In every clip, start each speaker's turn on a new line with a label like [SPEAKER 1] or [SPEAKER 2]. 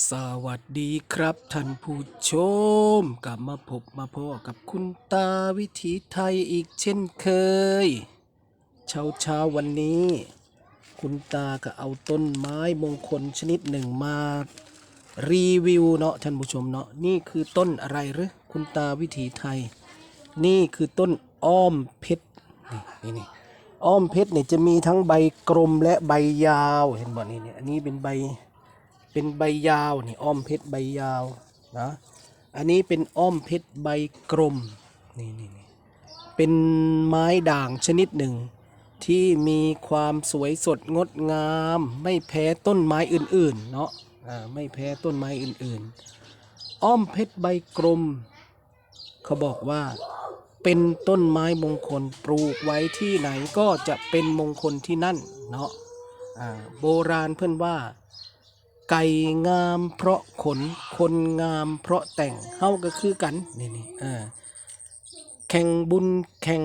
[SPEAKER 1] สวัสดีครับท่านผู้ชม กลับมาพบมาพอกับคุณตาวิถีไทยอีกเช่นเคย เช้าเช้าวันนี้ คุณตาก็เอาต้นไม้มงคลชนิดหนึ่งมา รีวิวเนาะท่านผู้ชมเนาะนี่คือต้นอะไรหรือคุณตาวิถีไทย นี่คือต้นอ้อมเพชรนี่นี่นี่อ้อมเพชรเนี่ยจะมีทั้งใบกลมและใบยาวเห็นบ่นี่เนี่ยอันนี้เป็นใบ เป็นใบยาวนี่อ้อมเพชรใบยาวนะอันนี้เป็นอ้อมเพชรใบกลมนี่นี่นี่เป็นไม้ด่างชนิดหนึ่ง ที่มีความสวยสดงดงาม ไม่แพ้ต้นไม้อื่นๆเนาะอ่าไม่แพ้ต้นไม้อื่นๆ อ้อมเพชรใบกลม เขาบอกว่าเป็นต้นไม้มงคลปลูกไว้ที่ไหนก็จะเป็นมงคลที่นั่นเนาะโบราณเพื่อนว่า ไก่งามเพราะขน คนงามเพราะแต่งเฮาก็คือกันนี่นี่เออแข่งบุญแข่ง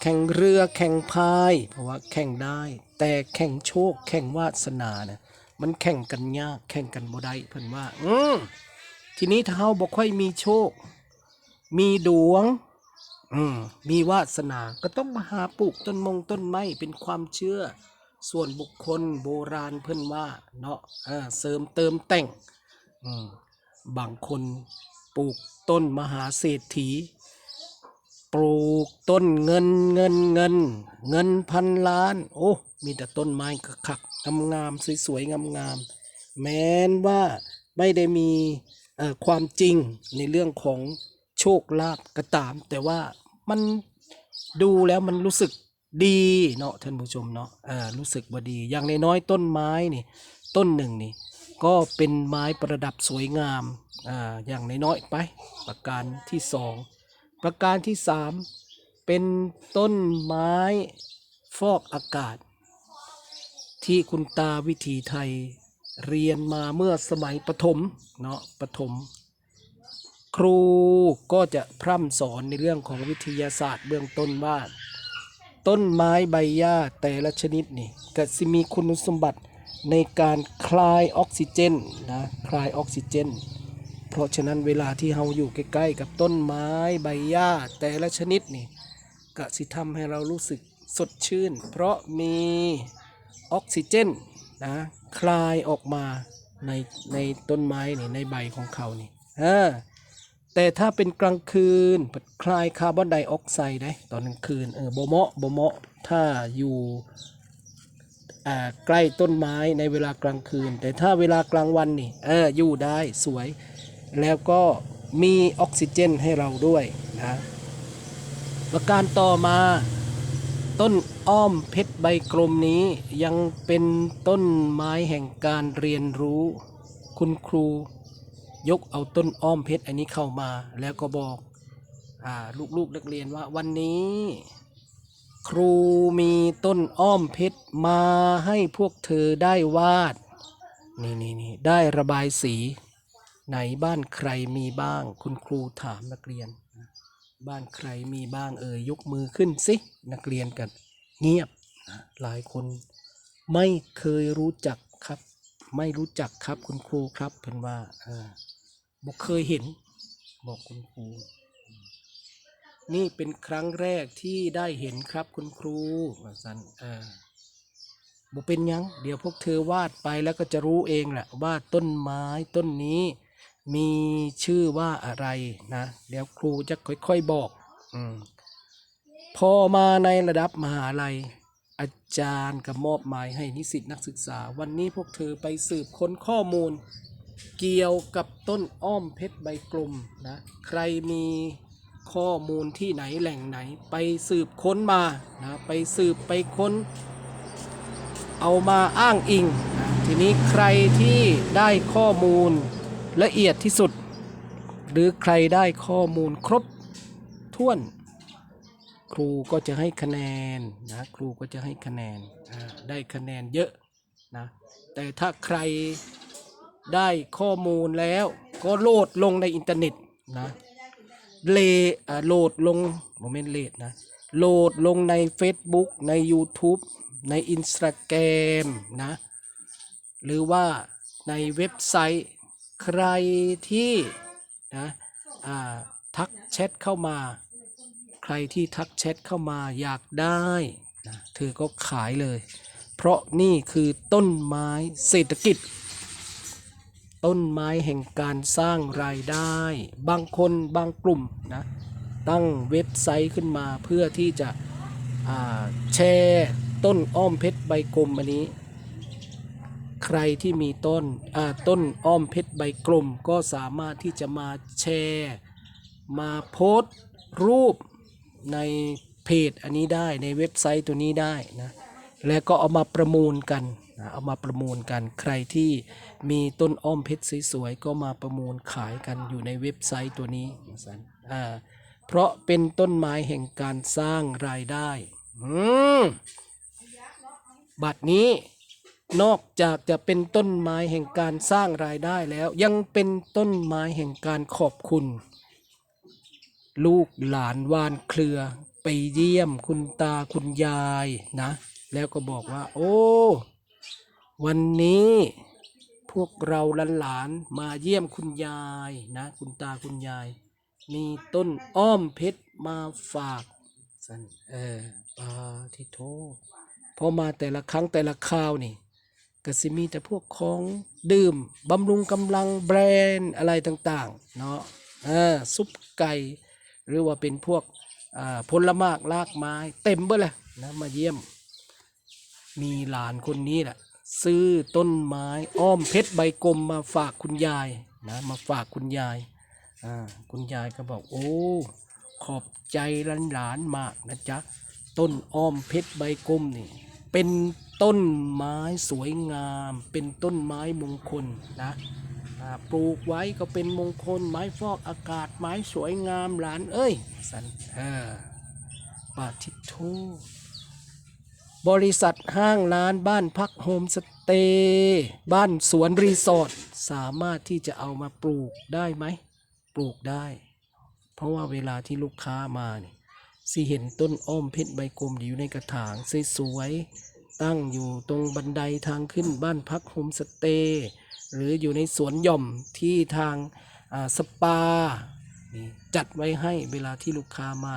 [SPEAKER 1] แข่งเรือแข่งพาย เพราะว่าแข่งได้ แต่แข่งโชค แข่งวาสนาเนี่ยมันแข่งกันยากแข่งกันบ่ได้เพิ่นว่า อืมทีนี้ถ้าเฮาบ่ค่อยมีโชค มีดวง อืมมีวาสนาก็ต้องมาหาปลูกต้นมงต้นไม้เป็นความเชื่อ ส่วนบุคคลโบราณเพิ่นว่าเนาะเสริมเติมแต่งบางคนปลูกต้นมหาเศรษฐี ปลูกต้นเงินเงินเงิน เงินพันล้าน โอ้มีแต่ต้นไม้คักงามๆสวยๆงามๆแม้นว่าไม่ได้มีความจริงในเรื่องของโชคลาภก็ตาม แต่ว่ามันดูแล้วมันรู้สึก ดีเนาะท่านผู้ชมเนาะเออรู้สึกว่าดี อย่างน้อยๆต้นไม้นี่ ต้นหนึ่งนี่ ก็เป็นไม้ประดับสวยงามอ่าอย่างน้อยๆไป ประการที่สองประการที่สามเป็นต้นไม้ฟอกอากาศ ที่คุณตาวิถีไทยเรียนมาเมื่อสมัยประถมเนาะประถมครูก็จะพร่ำสอนในเรื่องของวิทยาศาสตร์เบื้องต้นว่า ต้นไม้ใบหญ้าแต่ละชนิดนี่ก็สิมีคุณสมบัติในการคลายออกซิเจนนะคลายออกซิเจน เพราะฉะนั้นเวลาที่เราอยู่ใกล้ๆกับต้นไม้ใบหญ้าแต่ละชนิดนี่ก็สิทำให้เรารู้สึกสดชื่น เพราะมีออกซิเจนนะคลายออกมาในในต้นไม้นี่ในใบของเขานี่เออ แต่ถ้าเป็นกลางคืนคลายคาร์บอนไดออกไซด์ได้ตอนกลางคืนเออบ่เหมาะบ่เหมาะถ้าอยู่ใกล้ต้นไม้ในเวลากลางคืน แต่ถ้าเวลากลางวันนี่เอออยู่ได้สวย แล้วก็มีออกซิเจนให้เราด้วยนะประการต่อมาต้นอ้อมเพชรใบกลมนี้ยังเป็นต้นไม้แห่งการเรียนรู้ คุณครู ยกเอาต้นอ้อมเพชรอันนี้เข้ามา แล้วก็บอกอลูกๆนักเรียนว่าวันนี้ ครูมีต้นอ้อมเพชรมาให้พวกเธอได้วาดนี่นี่นี่ได้ระบายสีไหนบ้านใครมีบ้าง คุณครูถามนักเรียน บ้านใครมีบ้างเอ่ยยกมือขึ้นสินักเรียนกันเงียบหลายคนไม่เคยรู้จักครับ ไม่รู้จักครับคุณครูครับเพิ่นว่าออ บอกเคยเห็น บอกคุณครู นี่เป็นครั้งแรกที่ได้เห็นครับคุณครูว่าสันเออบ่เป็นยัง เดี๋ยวพวกเธอวาดไปแล้วก็จะรู้เองแหละว่าต้นไม้ต้นนี้ มีชื่อว่าอะไรนะ เดี๋ยวครูจะค่อยๆบอกอมพอมาในระดับมหาลัยอาจารย์ก็มอบหมายให้นิสิตนักศึกษา วันนี้พวกเธอไปสืบค้นข้อมูล เกี่ยวกับต้นอ้อมเพชรใบกลมนะใครมีข้อมูลที่ไหนแหล่งไหนไปสืบค้นมานะไปสืบไปค้น เอามาอ้างอิงนะทีนี้ใครที่ได้ข้อมูลละเอียดที่สุด หรือใครได้ข้อมูลครบถ้วน ครูก็จะให้คะแนนนะครูก็จะให้คะแนนได้คะแนนเยอะนะแต่ถ้าใคร ได้ข้อมูลแล้ว ก็โหลดลงในอินเทอร์เน็ตนะเลอ่าโหลดลงโมเมนต์เลดนะโหลดลงใน Facebook ใน YouTube ใน Instagram นะ หรือว่าในเว็บไซต์ใครที่นะอ่าทักแชทเข้ามา ใครที่ทักแชทเข้ามาอยากได้นะเธอก็ขายเลย เพราะนี่คือต้นไม้เศรษฐกิจ ต้นไม้แห่งการสร้างรายได้ บางคนบางกลุ่มนะตั้งเว็บไซต์ขึ้นมาเพื่อที่จะแชร์ต้นอ้อมเพชรใบกลมอันนี้ ใครที่มีต้นต้นอ้อมเพชรใบกลมก็สามารถที่จะมาแชร์ มาโพสต์รูปในเพจอันนี้ได้ในเว็บไซต์ตัวนี้ได้นะ แล้วก็เอามาประมูลกันนะเอามาประมูลกัน ใครที่มีต้นอ้อมเพชรสวยๆก็มาประมูลขายกันอยู่ในเว็บไซต์ตัวนี้สันอ่าเพราะเป็นต้นไม้แห่งการสร้างรายได้อืมบัดนี้นอกจากจะเป็นต้นไม้แห่งการสร้างรายได้แล้ว ยังเป็นต้นไม้แห่งการขอบคุณ ลูกหลานวานเครือ ไปเยี่ยมคุณตาคุณยายนะ แล้วก็บอกว่า โอ้ วันนี้พวกเราหลานๆมาเยี่ยมคุณยายนะ คุณตาคุณยาย มีต้นอ้อมเพชรมาฝากสันเออปาทิโทพอมาแต่ละครั้งแต่ละคราวนี่ก็สิมีแต่พวกของดื่มบำรุงกำลังแบรนด์อะไรต่างๆเนาะเออซุปไก่ หรือว่าเป็นพวกผลไม้ลากไม้ เต็มเบ้เลยนะมาเยี่ยม มีหลานคนนี้แหละซื้อต้นไม้อ้อมเพชรใบกลมมาฝากคุณยายนะมาฝากคุณยายอ่าคุณยายก็บอกโอ้ขอบใจหลานๆมากนะจ๊ะต้นอ้อมเพชรใบกลมนี่เป็นต้นไม้สวยงาม เป็นต้นไม้มงคลนะปลูกไว้ก็เป็นมงคล ไม้ฟอกอากาศไม้สวยงามหลานเอ้ยสันเออปาทิโท บริษัทห้างร้านบ้านพักโฮมสเตย์บ้านสวนรีสอร์ทสามารถที่จะเอามาปลูกได้ไหม ปลูกได้ เพราะว่าเวลาที่ลูกค้ามาเนี่ยสิเห็นต้นอ้อมเพชรใบกลมอยู่ในกระถางสวยๆตั้งอยู่ตรงบันไดทางขึ้นบ้านพักโฮมสเตย์หรืออยู่ในสวนหย่อมที่ทางสปาจัดไว้ให้เวลาที่ลูกค้ามา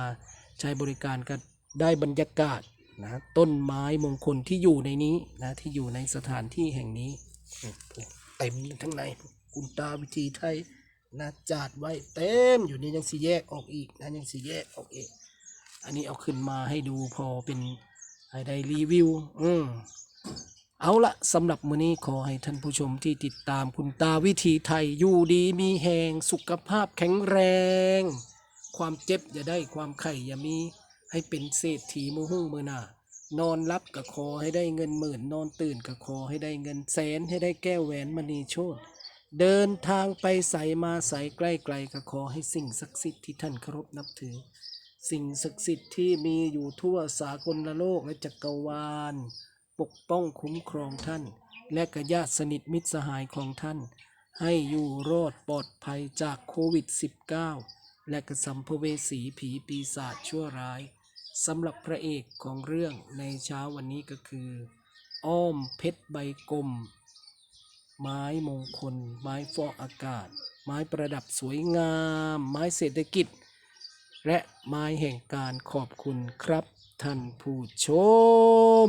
[SPEAKER 1] ใช้บริการก็ได้บรรยากาศ นะต้นไม้มงคลที่อยู่ในนี้นะที่อยู่ในสถานที่แห่งนี้เต็มทั้งในคุณตาวิธีไทยนะจัดไว้เต็มอยู่นี่ยังสีแยกออกอีกนะยังสีแยกออกอีก อันนี้เอาขึ้นมาให้ดูพอเป็นให้ได้รีวิว อืมเอาละสำหรับมื้อนี้ขอให้ท่านผู้ชมที่ติดตามคุณตาวิธีไทยอยู่ดีมีแหงสุขภาพแข็งแรง ความเจ็บอย่าได้ความไข่อย่ามี ให้เป็นเศรษฐีมือหุ่งมือหน้านอนรับก็ขอให้ได้เงินหมื่น นอนตื่นก็ขอให้ได้เงินแสนให้ได้แก้วแหวนมณีโชตเดินทางไปใสมาใสใกล้ไกลก็ขอให้สิ่งศักดิ์สิทธิ์ที่ท่านเคารพนับถือ สิ่งศักดิ์สิทธิ์ที่มีอยู่ทั่วสากลโลกและจักรวาล ปกป้องคุ้มครองท่าน และกญาติสนิทมิตรสหายของท่าน ให้อยู่รอดปลอดภัยจากโควิด -19 และกระสัมภเวสีผีปีศาจชั่วร้าย สำหรับพระเอกของเรื่องในเช้าวันนี้ก็คือ อ้อมเพชรใบกลม ไม้มงคล ไม้ฟอกอากาศ ไม้ประดับสวยงาม ไม้เศรษฐกิจ และไม้แห่งการขอบคุณครับท่านผู้ชม